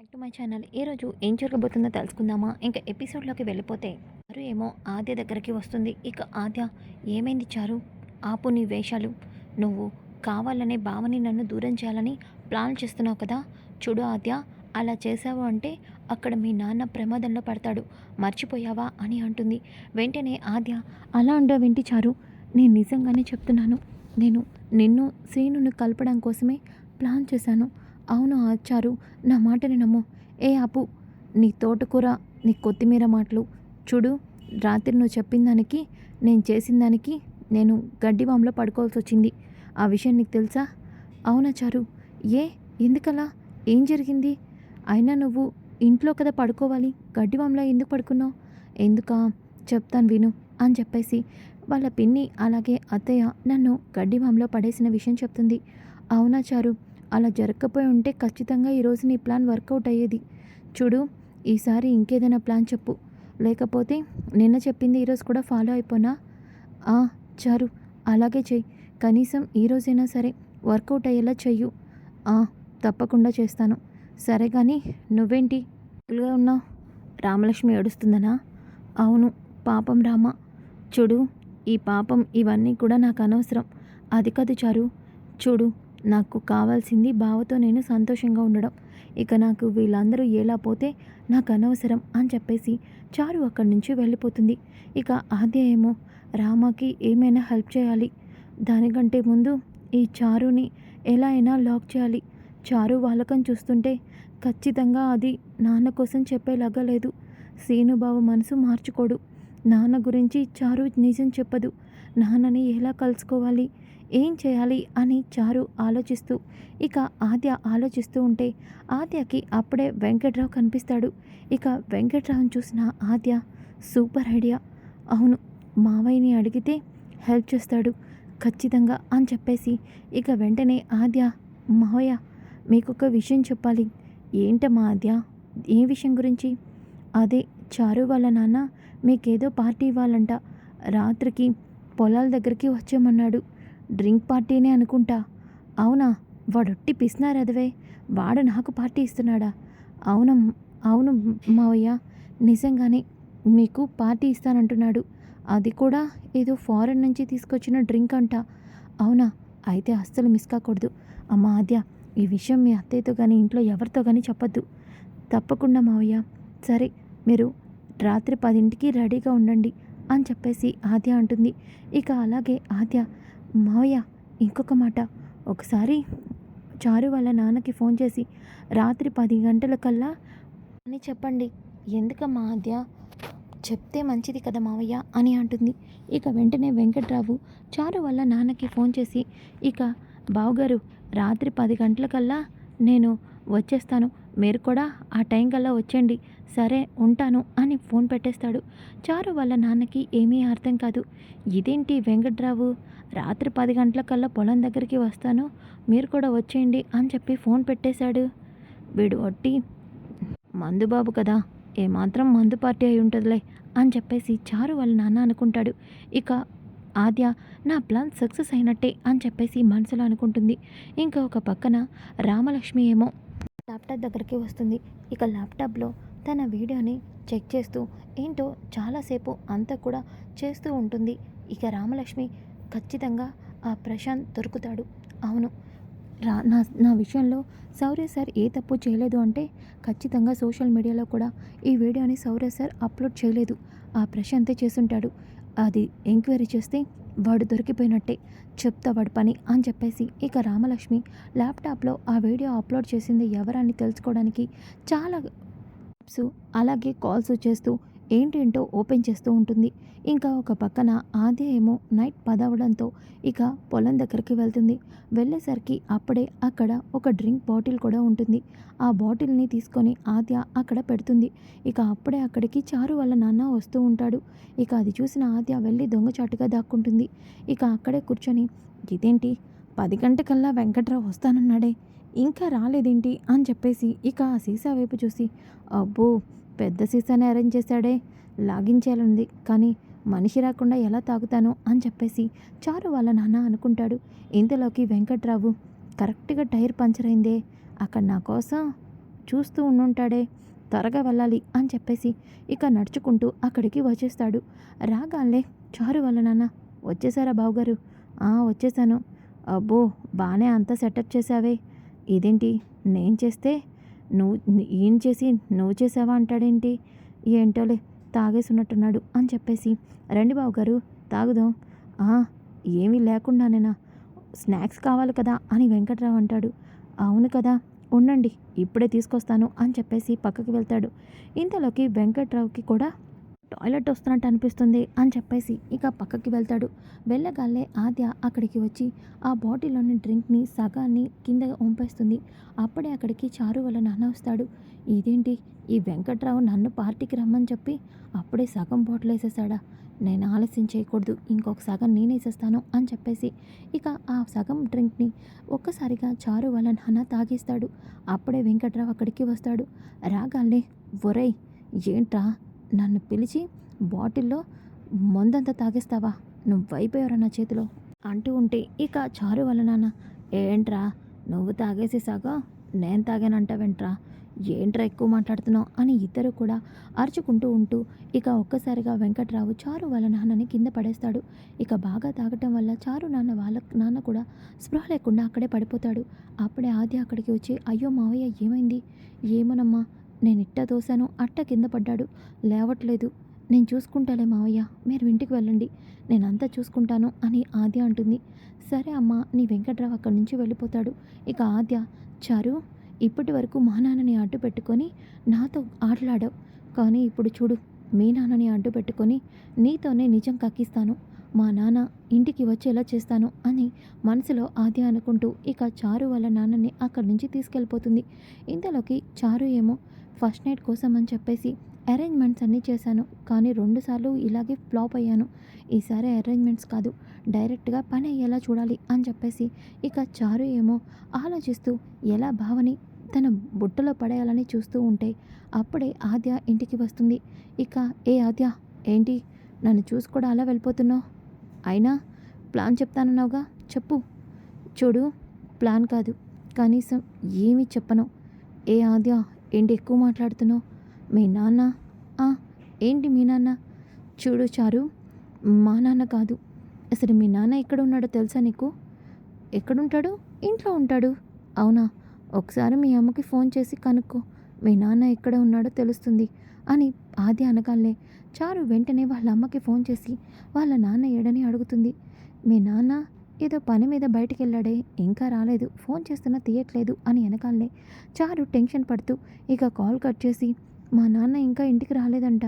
Back to my channel ఈరోజు ఏం జరగబోతుందో తెలుసుకుందామా? ఇంకా ఎపిసోడ్లోకి వెళ్ళిపోతే చారు ఏమో ఆద్య దగ్గరికి వస్తుంది. ఇక ఆద్య ఏమైంది చారు? ఆపు నీ వేషాలు. నువ్వు కావాలనే భావని నన్ను దూరం చేయాలని ప్లాన్ చేస్తున్నావు కదా? చూడు ఆద్య అలా చేసావు అంటే అక్కడ మీ నాన్న ప్రమాదంలో పడతాడు. మర్చిపోయావా? అని అంటుంది. వెంటనే ఆద్య అలా అండవేంటి చారు? నేను నిజంగానే చెప్తున్నాను. నేను నిన్ను శ్రీనును కలపడం కోసమే ప్లాన్ చేశాను. అవును ఆచారు. నా మాటని నమ్ము. ఏ ఆపు నీ తోటకూర నీ కొత్తిమీర మాటలు. చూడు రాత్రి నువ్వు చెప్పిన దానికి నేను చేసిన దానికి నేను గడ్డివాంలో పడుకోవాల్సి వచ్చింది. ఆ విషయం నీకు తెలుసా? అవునా చారు ఏ? ఎందుకలా? ఏం జరిగింది? అయినా నువ్వు ఇంట్లో కదా పడుకోవాలి. గడ్డివాంలో ఎందుకు పడుకున్నావు? ఎందుకా? చెప్తాను విను అని చెప్పేసి వాళ్ళ పిన్ని అలాగే అత్తయ్య నన్ను గడ్డివాంలో పడేసిన విషయం చెప్తుంది. అవునా చారు అలా జరగకపోయి ఉంటే ఖచ్చితంగా ఈరోజు నీ ప్లాన్ వర్కౌట్ అయ్యేది. చూడు ఈసారి ఇంకేదైనా ప్లాన్ చెప్పు. లేకపోతే నిన్న చెప్పింది ఈరోజు కూడా ఫాలో అయిపోనా? ఆ చారు అలాగే చెయ్యి కనీసం ఈరోజైనా సరే వర్కౌట్ అయ్యేలా చెయ్యు. ఆ తప్పకుండా చేస్తాను. సరే కానీ నువ్వేంటి? గా ఉన్నావు రామలక్ష్మి ఏడుస్తుందనా? అవును పాపం రామ. చూడు ఈ పాపం ఇవన్నీ కూడా నాకు అనవసరం. అది కాదు చారు. చూడు నాకు కావాల్సింది బావతో నేను సంతోషంగా ఉండడం. ఇక నాకు వీళ్ళందరూ ఎలా పోతే నాకు అనవసరం అని చెప్పేసి చారు అక్కడి నుంచి వెళ్ళిపోతుంది. ఇక ఆద్య ఏమో ఏమైనా హెల్ప్ చేయాలి. దానికంటే ముందు ఈ చారుని ఎలా అయినా లాక్ చేయాలి. చారు వాళ్ళకం చూస్తుంటే ఖచ్చితంగా అది నాన్న కోసం చెప్పేలాగా లేదు. సీనుబాబు మనసు మార్చుకోడు. నాన్న గురించి చారు నిజం చెప్పదు. నాన్నని ఎలా కలుసుకోవాలి? ఏం చేయాలి అని చారు ఆలోచిస్తూ ఇక ఆద్య ఆలోచిస్తూ ఉంటే ఆద్యకి అప్పుడే వెంకట్రావు కనిపిస్తాడు. ఇక వెంకట్రావుని చూసిన ఆద్య సూపర్ ఐడియా. అవును మావయ్యని అడిగితే హెల్ప్ చేస్తాడు ఖచ్చితంగా అని చెప్పేసి ఇక వెంటనే ఆద్య మావయ్య మీకొక విషయం చెప్పాలి. ఏంటమ్మా ఆద్య? ఏ విషయం గురించి? అదే చారు వాళ్ళ నాన్న మీకేదో పార్టీ ఇవ్వాలంట. రాత్రికి పొలాల దగ్గరికి వచ్చామన్నాడు డ్రింక్ పార్టీనే అనుకుంటా. అవునా వాడొట్టి పిసినారదవే వాడు నాకు పార్టీ ఇస్తున్నాడా? అవును అవును మావయ్య. నిజంగానే మీకు పార్టీ ఇస్తానంటున్నాడు. అది కూడా ఏదో ఫారెన్ నుంచి తీసుకొచ్చిన డ్రింక్ అంట. అవునా అయితే అస్సలు మిస్ కాకూడదు. అమ్మ ఆద్య ఈ విషయం మీ అత్తయ్యతో కానీ ఇంట్లో ఎవరితో కానీ చెప్పద్దు. తప్పకుండా మావయ్య. సరే మీరు రాత్రి పదింటికి రెడీగా ఉండండి అని చెప్పేసి ఆద్య అంటుంది. ఇక అలాగే ఆద్య మావయ్య ఇంకొక మాట. ఒకసారి చారు వాళ్ళ నాన్నకి ఫోన్ చేసి రాత్రి పది గంటల కల్లా అని చెప్పండి. ఎందుకమ్మా ఆద్య చెప్తే మంచిది కదా మావయ్య? అని అంటుంది. ఇక వెంటనే వెంకట్రావు చారు వాళ్ళ నాన్నకి ఫోన్ చేసి ఇక బావగారు రాత్రి పది గంటలకల్లా నేను వచ్చేస్తాను. మీరు కూడా ఆ టైం కల్లా వచ్చేయండి సరే ఉంటాను అని ఫోన్ పెట్టేస్తాడు. చారు వాళ్ళ నాన్నకి ఏమీ అర్థం కాదు. ఇదేంటి వెంకట్రావు? రాత్రి పది గంటలకల్లా పొలం దగ్గరికి వస్తాను. మీరు కూడా వచ్చేయండి అని చెప్పి ఫోన్ పెట్టేశాడు. వీడు వట్టి మందుబాబు కదా ఏమాత్రం మందు పార్టీ అయి ఉంటుందిలే అని చెప్పేసి చారు వాళ్ళ నాన్న అనుకుంటాడు. ఇక ఆద్య నా ప్లాన్ సక్సెస్ అయినట్టే అని చెప్పేసి మనసులో అనుకుంటుంది. ఇంకా ఒక పక్కన రామలక్ష్మి ఏమో ల్యాప్టాప్ దగ్గరికి వస్తుంది. ఇక ల్యాప్టాప్లో తన వీడియోని చెక్ చేస్తూ ఏంటో చాలాసేపు అంతా కూడా చేస్తూ ఉంటుంది. ఇక రామలక్ష్మి ఖచ్చితంగా ఆ ప్రశాంత్ దొరుకుతాడు. అవును. రా నా నా విషయంలో సౌర్య సార్ ఏ తప్పు చేయలేదు అంటే ఖచ్చితంగా సోషల్ మీడియాలో కూడా ఈ వీడియోని సౌర్య సార్ అప్లోడ్ చేయలేదు. ఆ ప్రశాంతే చేసుంటాడు అది ఎంక్వైరీ చేస్తే వాడు దొరికిపోయినట్టే చెప్తా వాడి పని అని చెప్పేసి ఇక రామలక్ష్మి ల్యాప్టాప్లో ఆ వీడియో అప్లోడ్ చేసింది ఎవరని తెలుసుకోవడానికి చాలా యాప్స్ అలాగే కాల్స్ చేస్తూ ఏంటేంటో ఓపెన్ చేస్తూ ఉంటుంది. ఇంకా ఒక పక్కన ఆద్య ఏమో నైట్ పదవడంతో ఇక పొలం దగ్గరికి వెళ్తుంది. వెళ్ళేసరికి అప్పుడే అక్కడ ఒక డ్రింక్ బాటిల్ కూడా ఉంటుంది. ఆ బాటిల్ని తీసుకొని ఆద్య అక్కడ పెడుతుంది. ఇక అప్పుడే అక్కడికి చారు వాళ్ళ నాన్న వస్తూ ఉంటాడు. ఇక అది చూసిన ఆద్య వెళ్ళి దొంగచాటుగా దాక్కుంటుంది. ఇక అక్కడే కూర్చొని ఇదేంటి? పది గంటకల్లా వెంకట్రావు వస్తానన్నాడే. ఇంకా రాలేదేంటి? అని చెప్పేసి ఇక ఆ సీసా వైపు చూసి అబ్బో! పెద్ద సీసానే అరేంజ్ చేశాడే. లాగించేయాలంది కానీ మనిషి రాకుండా ఎలా తాగుతాను అని చెప్పేసి చారు వాళ్ళ నాన్న అనుకుంటాడు. ఇంతలోకి వెంకట్రావు కరెక్ట్గా టైర్ పంచర్ అయిందే. అక్కడ నా కోసం చూస్తూ ఉండుంటాడే. త్వరగా వెళ్ళాలి అని చెప్పేసి ఇక నడుచుకుంటూ అక్కడికి వచ్చేస్తాడు. రాగాలే చారు వాళ్ళ నాన్న వచ్చేసారా బావగారు? "ఆ, వచ్చేసాను. అబ్బో బాగానే అంతా సెటప్ చేసావే ఇదేంటి? నేను చేస్తే నువ్వు ఏం చేసి నువ్వు చేసావా అంటాడేంటి? ఏంటోలే తాగేసున్నట్టున్నాడు అని చెప్పేసి. రండి బావగారు తాగుదాం. "ఆ, ఏమీ లేకుండానేనా స్నాక్స్ కావాలి కదా అని వెంకట్రావు అంటాడు. అవును కదా ఉండండి ఇప్పుడే తీసుకొస్తాను అని చెప్పేసి పక్కకి వెళ్తాడు. ఇంతలోకి వెంకట్రావుకి కూడా టాయిలెట్ వస్తున్నట్టు అనిపిస్తుంది అని చెప్పేసి ఇక పక్కకి వెళ్తాడు. వెళ్ళగానే ఆద్య అక్కడికి వచ్చి ఆ బాటిల్లోని డ్రింక్ని సగాన్ని కింద వంపేస్తుంది. అప్పుడే అక్కడికి చారు వల్ల నాన్న వస్తాడు. ఇదేంటి? ఈ వెంకట్రావు నన్ను పార్టీకి రమ్మని చెప్పి అప్పుడే సగం బాటిల్ వేసేసాడా నేను ఆలస్యం చేయకూడదు. ఇంకొక సగం నేను వేసేస్తాను అని చెప్పేసి ఇక ఆ సగం డ్రింక్ని ఒక్కసారిగా చారు వల్ల నాన్న తాగేస్తాడు. అప్పుడే వెంకట్రావు అక్కడికి వస్తాడు. రాగానే ఒరేయ్ ఏంట్రా? నన్ను పిలిచి బాటిల్లో మందంతా తాగేస్తావా? నువ్వు అయిపోయారా నా చేతిలో అంటూ ఉంటే ఇక చారు వల్ల నాన్న ఏంట్రా నువ్వు తాగేసేసాగా? నేను తాగానంటావేంట్రా? ఏంట్రా ఎక్కువ మాట్లాడుతున్నావు? అని ఇద్దరు కూడా అరుచుకుంటూ ఉంటూ ఇక ఒక్కసారిగా వెంకట్రావు చారు వాళ్ళ నాన్నని కింద పడేస్తాడు. ఇక బాగా తాగటం వల్ల చారు నాన్న వాళ్ళ నాన్న కూడా స్పృహ లేకుండా అక్కడే పడిపోతాడు. అప్పుడే ఆది అక్కడికి వచ్చి అయ్యో మావయ్య ఏమైంది? ఏమోనమ్మా నేను ఇట్ట దోశాను అట్ట కింద పడ్డాడు. లేవట్లేదు. నేను చూసుకుంటాలే మావయ్య మీరు ఇంటికి వెళ్ళండి. నేనంతా చూసుకుంటాను అని ఆద్య అంటుంది. సరే అమ్మా నీ వెంకట్రావు అక్కడి నుంచి వెళ్ళిపోతాడు. ఇక ఆద్య చారు ఇప్పటి వరకు మా నాన్నని అడ్డు పెట్టుకొని నాతో ఆటలాడావు. కానీ ఇప్పుడు చూడు మీ నాన్నని అడ్డు పెట్టుకొని నీతోనే నిజం కక్కిస్తాను. మా నాన్న ఇంటికి వచ్చేలా చేస్తాను అని మనసులో ఆద్య అనుకుంటూ ఇక చారు వాళ్ళ నాన్నని అక్కడి నుంచి తీసుకెళ్ళిపోతుంది. ఇంతలోకి చారు ఏమో ఫస్ట్ నైట్ కోసం అని చెప్పేసి అరేంజ్మెంట్స్ అన్నీ చేశాను. కానీ రెండుసార్లు ఇలాగే ఫ్లాప్ అయ్యాను. ఈసారి అరేంజ్మెంట్స్ కాదు డైరెక్ట్గా పని అయ్యేలా చూడాలి అని చెప్పేసి ఇక చారు ఏమో ఆలోచిస్తూ ఎలా భావని తన బుట్టలో పడేయాలని చూస్తూ ఉంటే అప్పుడే ఆద్య ఇంటికి వస్తుంది. ఇక ఏ ఆద్య ఏంటి? నన్ను చూసి కూడా అలా వెళ్ళిపోతున్నావు? అయినా ప్లాన్ చెప్తానన్నావుగా? చెప్పు. చూడు ప్లాన్ కాదు. కనీసం ఏమీ చెప్పను. ఏ ఆద్య ఏంటి ఎక్కువ మాట్లాడుతున్నావు మీ నాన్న? "ఆ, ఏంటి మీ నాన్న? చూడు చారు మా నాన్న కాదు. అసలు మీ నాన్న ఎక్కడ ఉన్నాడో తెలుసా నీకు? ఎక్కడుంటాడు? ఇంట్లో ఉంటాడు. అవునా? ఒకసారి మీ అమ్మకి ఫోన్ చేసి కనుక్కో. మీ నాన్న ఎక్కడ ఉన్నాడో తెలుస్తుంది అని ఆది అనగానే చారు వెంటనే వాళ్ళ అమ్మకి ఫోన్ చేసి వాళ్ళ నాన్న ఏడని అడుగుతుంది. మీ నాన్న ఏదో పని మీద బయటికి వెళ్ళాడే ఇంకా రాలేదు. ఫోన్ చేస్తున్నా తీయట్లేదు అని వెనకాలనే చారు టెన్షన్ పడుతూ ఇక కాల్ కట్ చేసి మా నాన్న ఇంకా ఇంటికి రాలేదంట.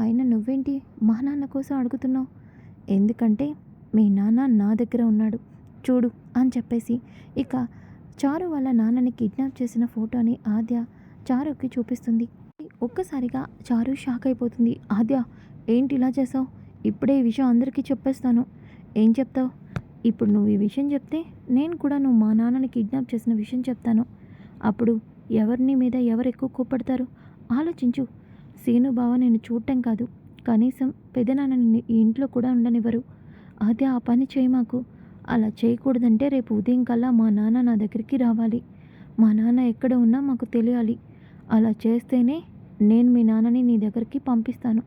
అయినా నువ్వేంటి మా నాన్న కోసం అడుగుతున్నావు? ఎందుకంటే మీ నాన్న నా దగ్గర ఉన్నాడు. చూడు అని చెప్పేసి ఇక చారు వాళ్ళ నాన్నని కిడ్నాప్ చేసిన ఫోటోని ఆద్య చారుకి చూపిస్తుంది. ఒక్కసారిగా చారు షాక్ అయిపోతుంది. ఆద్య ఏంటి ఇలా చేసావు? ఇప్పుడే ఈ విషయం అందరికీ చెప్పేస్తాను. ఏం చెప్తావు? ఇప్పుడు నువ్వు ఈ విషయం చెప్తే నేను కూడా నువ్వు మా నాన్నని కిడ్నాప్ చేసిన విషయం చెప్తాను. అప్పుడు ఎవరిని మీద ఎవరు ఎక్కువ కోప్పడతారు? ఆలోచించు. సీను బావ నేను చూడటం కాదు. కనీసం పెదనాన్నని ఈ ఇంట్లో కూడా ఉండనివ్వరు. అదే ఆ పని చేయి మాకు. అలా చేయకూడదంటే రేపు ఉదయం కల్లా మా నాన్న నా దగ్గరికి రావాలి. మా నాన్న ఎక్కడ ఉన్నా మాకు తెలియాలి. అలా చేస్తేనే నేను మీ నాన్నని నీ దగ్గరికి పంపిస్తాను.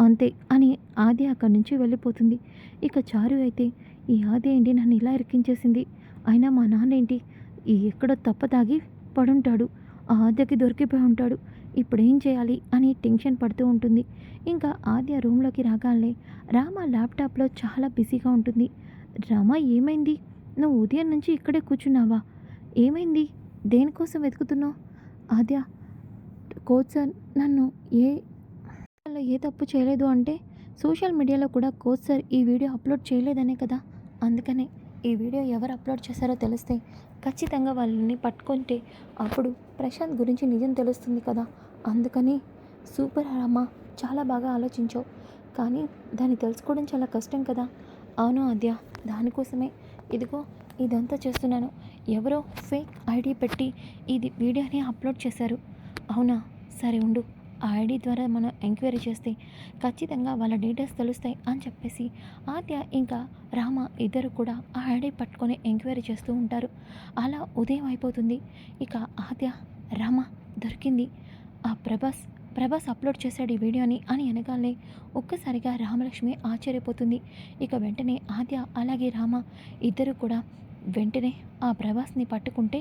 అంతే అని ఆది అక్కడి నుంచి వెళ్ళిపోతుంది. ఇక చారు అయితే ఈ ఆది ఏంటి నన్ను ఇలా ఇరికించేసింది? అయినా మా నాన్న ఏంటి? ఈ ఎక్కడో తప్పతాగి పడుంటాడు. ఆ ఆద్యకి దొరికిపోయి ఉంటాడు. ఇప్పుడేం చేయాలి అని టెన్షన్ పడుతూ ఉంటుంది. ఇంకా ఆద్య రూమ్లోకి రాగానే రామ ల్యాప్టాప్లో చాలా బిజీగా ఉంటుంది. రామ ఏమైంది? నువ్వు ఉదయం నుంచి ఇక్కడే కూర్చున్నావా? ఏమైంది? దేనికోసం వెతుకుతున్నావు? ఆద్య కోచ్ సార్ నన్ను ఏ ఏ తప్పు చేయలేదు అంటే సోషల్ మీడియాలో కూడా కోచ్ సార్ ఈ వీడియో అప్లోడ్ చేయలేదనే కదా. అందుకనే ఈ వీడియో ఎవరు అప్లోడ్ చేశారో తెలిస్తే ఖచ్చితంగా వాళ్ళని పట్టుకుంటే అప్పుడు ప్రశాంత్ గురించి నిజం తెలుస్తుంది కదా. అందుకని సూపర్ అమ్మా చాలా బాగా ఆలోచించావు. కానీ దాన్ని తెలుసుకోవడం చాలా కష్టం కదా. అవును ఆద్య దానికోసమే. ఇదిగో ఇదంతా చేస్తున్నాను. ఎవరో ఫేక్ ఐడి పెట్టి ఇది వీడియోని అప్లోడ్ చేశారు. అవునా? సరే ఉండు. ఆ ఐడి ద్వారా మనం ఎంక్వైరీ చేస్తే ఖచ్చితంగా వాళ్ళ డీటెయిల్స్ తెలుస్తాయి అని చెప్పేసి ఆద్య ఇంకా రామ ఇద్దరు కూడా ఆ ఐడి పట్టుకొని ఎంక్వైరీ చేస్తూ ఉంటారు. అలా ఉదయం అయిపోతుంది. ఇక ఆద్య రామ దొరికింది. ఆ ప్రభాస్ ప్రభాస్ అప్లోడ్ చేశాడు ఈ వీడియోని అని అనగానే ఒక్కసారిగా రామలక్ష్మి ఆశ్చర్యపోతుంది. ఇక వెంటనే ఆద్య అలాగే రామ ఇద్దరు కూడా వెంటనే ఆ ప్రభాస్ని పట్టుకుంటే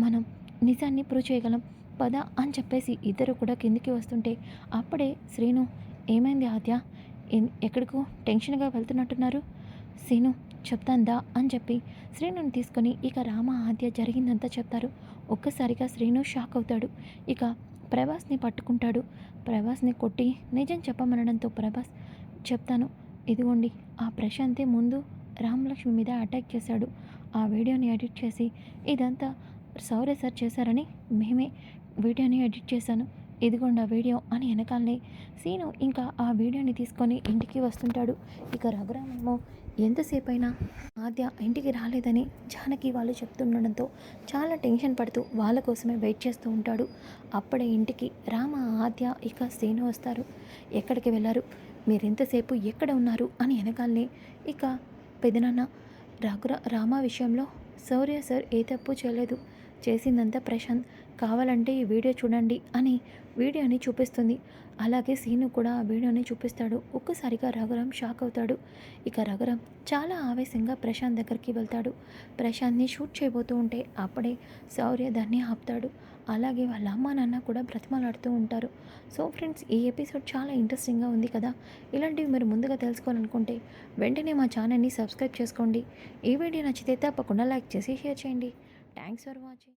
మనం నిజాన్ని ప్రూవ్ చేయగలం. పద అని చెప్పేసి ఇద్దరు కూడా కిందికి వస్తుంటే అప్పుడే శ్రీను ఏమైంది ఆద్య? ఎక్కడికో టెన్షన్గా వెళ్తున్నట్టున్నారు? శ్రీను చెప్తాందా? అని చెప్పి శ్రీనుని తీసుకొని ఇక రామ ఆద్య జరిగిందంతా చెప్తారు. ఒక్కసారిగా శ్రీను షాక్ అవుతాడు. ఇక ప్రభాస్ని పట్టుకుంటాడు. ప్రభాస్ని కొట్టి నిజం చెప్పమనడంతో ప్రభాస్ చెప్తాను. ఇదిగోండి ఆ ప్రశాంతే ముందు రామలక్ష్మి మీద అటాక్ చేశాడు. ఆ వీడియోని ఎడిట్ చేసి ఇదంతా సౌర్య సార్ చేశారని మేమే వీడియోని ఎడిట్ చేశాను. ఇదిగోండి ఆ వీడియో అని వెనకాలనే సీను ఇంకా ఆ వీడియోని తీసుకొని ఇంటికి వస్తుంటాడు. ఇక రఘురామేమో ఎంతసేపు అయినా ఆద్య ఇంటికి రాలేదని జానకి వాళ్ళు చెప్తుండడంతో చాలా టెన్షన్ పడుతూ వాళ్ళ కోసమే వెయిట్ చేస్తూ ఉంటాడు. అప్పుడే ఇంటికి రామ ఆద్య ఇక సీను వస్తారు. ఎక్కడికి వెళ్ళారు? మీరు ఎంతసేపు ఎక్కడ ఉన్నారు? అని వెనకాలనే ఇక పెదనాన్న రఘుర రామ విషయంలో శౌర్య సార్ ఏ తప్పు చేయలేదు. చేసిందంతా ప్రశాంత్. కావాలంటే ఈ వీడియో చూడండి అని వీడియోని చూపిస్తుంది. అలాగే సీను కూడా ఆ వీడియోని చూపిస్తాడు. ఒక్కసారిగా రఘురామ్ షాక్ అవుతాడు. ఇక రఘురామ్ చాలా ఆవేశంగా ప్రశాంత్ దగ్గరికి వెళ్తాడు. ప్రశాంత్ని షూట్ చేయబోతూ ఉంటే అప్పుడే శౌర్య దాన్ని ఆపుతాడు. అలాగే వాళ్ళ అమ్మ నాన్న కూడా బ్రతిమలాడుతూ ఉంటారు. సో ఫ్రెండ్స్ ఈ ఎపిసోడ్ చాలా ఇంట్రెస్టింగ్గా ఉంది కదా? ఇలాంటివి మీరు ముందుగా తెలుసుకోవాలనుకుంటే వెంటనే మా ఛానల్ని సబ్స్క్రైబ్ చేసుకోండి. ఈ వీడియో నచ్చితే తప్పకుండా లైక్ చేసి షేర్ చేయండి. Thanks for watching.